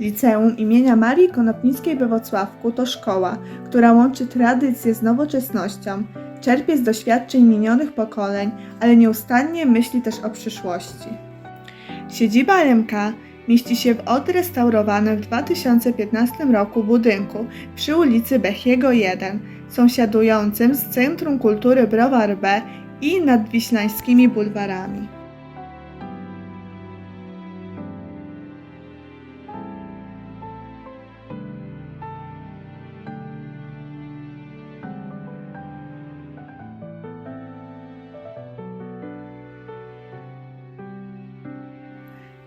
Liceum imienia Marii Konopnickiej we Wrocławku to szkoła, która łączy tradycję z nowoczesnością, czerpie z doświadczeń minionych pokoleń, ale nieustannie myśli też o przyszłości. Siedziba LMK mieści się w odrestaurowanym w 2015 roku budynku przy ulicy Bechiego 1, sąsiadującym z Centrum Kultury Browar B i nadwiślańskimi bulwarami.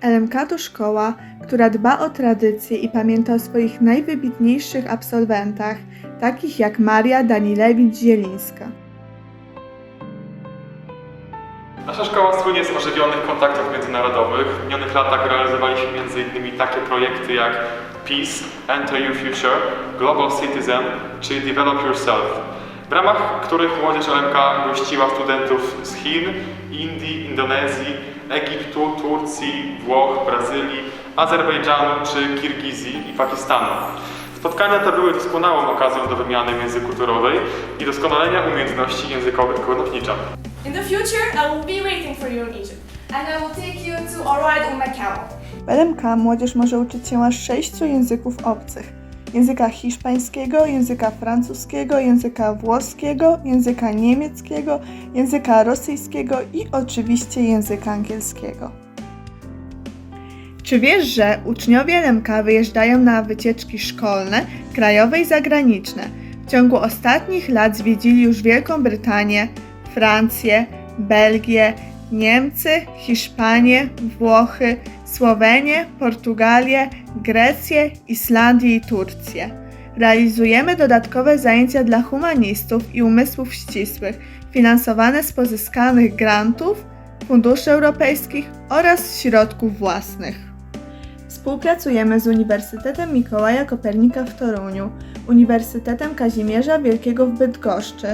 LMK to szkoła, która dba o tradycje i pamięta o swoich najwybitniejszych absolwentach, takich jak Maria Danilewicz-Zielińska. Nasza szkoła słynie z ożywionych kontaktów międzynarodowych. W minionych latach realizowaliśmy m.in. takie projekty jak Peace, Enter Your Future, Global Citizen czy Develop Yourself, w ramach których młodzież LMK gościła studentów z Chin, Indii, Indonezji, Egiptu, Turcji, Włoch, Brazylii, Azerbejdżanu czy Kirgizji i Pakistanu. Spotkania te były doskonałą okazją do wymiany międzykulturowej i doskonalenia umiejętności językowych Konopnicza. In the future, I will be waiting for you in Egypt. And I will take you to a ride on my camel. W LMK młodzież może uczyć się aż sześciu języków obcych. Języka hiszpańskiego, języka francuskiego, języka włoskiego, języka niemieckiego, języka rosyjskiego i oczywiście języka angielskiego. Czy wiesz, że uczniowie LMK wyjeżdżają na wycieczki szkolne, krajowe i zagraniczne? W ciągu ostatnich lat zwiedzili już Wielką Brytanię, Francję, Belgię, Niemcy, Hiszpanię, Włochy, Słowenię, Portugalię, Grecję, Islandię i Turcję. Realizujemy dodatkowe zajęcia dla humanistów i umysłów ścisłych, finansowane z pozyskanych grantów, funduszy europejskich oraz środków własnych. Współpracujemy z Uniwersytetem Mikołaja Kopernika w Toruniu, Uniwersytetem Kazimierza Wielkiego w Bydgoszczy,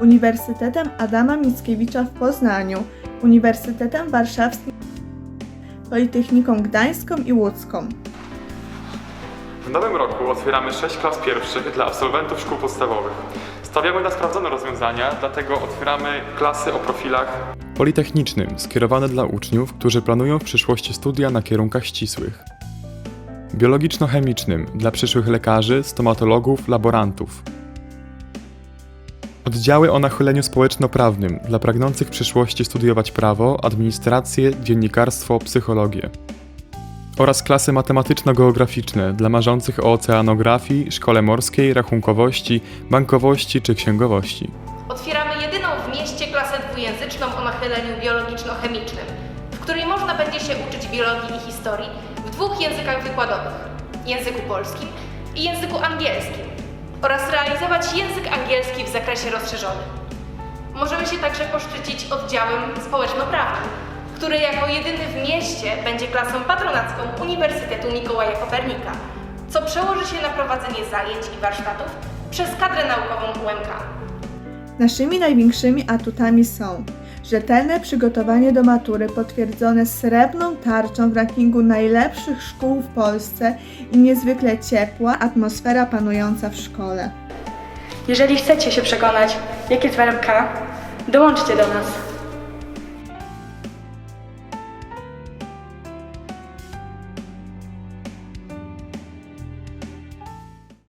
Uniwersytetem Adama Mickiewicza w Poznaniu, Uniwersytetem Warszawskim, Politechniką Gdańską i Łódzką. W nowym roku otwieramy 6 klas pierwszych dla absolwentów szkół podstawowych. Stawiamy na sprawdzone rozwiązania, dlatego otwieramy klasy o profilach Politechnicznym, skierowane dla uczniów, którzy planują w przyszłości studia na kierunkach ścisłych. Biologiczno-chemicznym, dla przyszłych lekarzy, stomatologów, laborantów. Oddziały o nachyleniu społeczno-prawnym, dla pragnących w przyszłości studiować prawo, administrację, dziennikarstwo, psychologię. Oraz klasy matematyczno-geograficzne, dla marzących o oceanografii, szkole morskiej, rachunkowości, bankowości czy księgowości. Otwieramy jedyną w mieście klasę dwujęzyczną o nachyleniu biologiczno-chemicznym, w której można będzie się uczyć biologii i historii w dwóch językach wykładowych języku polskim i języku angielskim oraz realizować język angielski w zakresie rozszerzonym. Możemy się także poszczycić oddziałem społeczno-prawnym, który jako jedyny w mieście będzie klasą patronacką Uniwersytetu Mikołaja Kopernika, co przełoży się na prowadzenie zajęć i warsztatów przez kadrę naukową UMK. Naszymi największymi atutami są rzetelne przygotowanie do matury potwierdzone srebrną tarczą w rankingu najlepszych szkół w Polsce i niezwykle ciepła atmosfera panująca w szkole. Jeżeli chcecie się przekonać, jak jest w LMK, dołączcie do nas.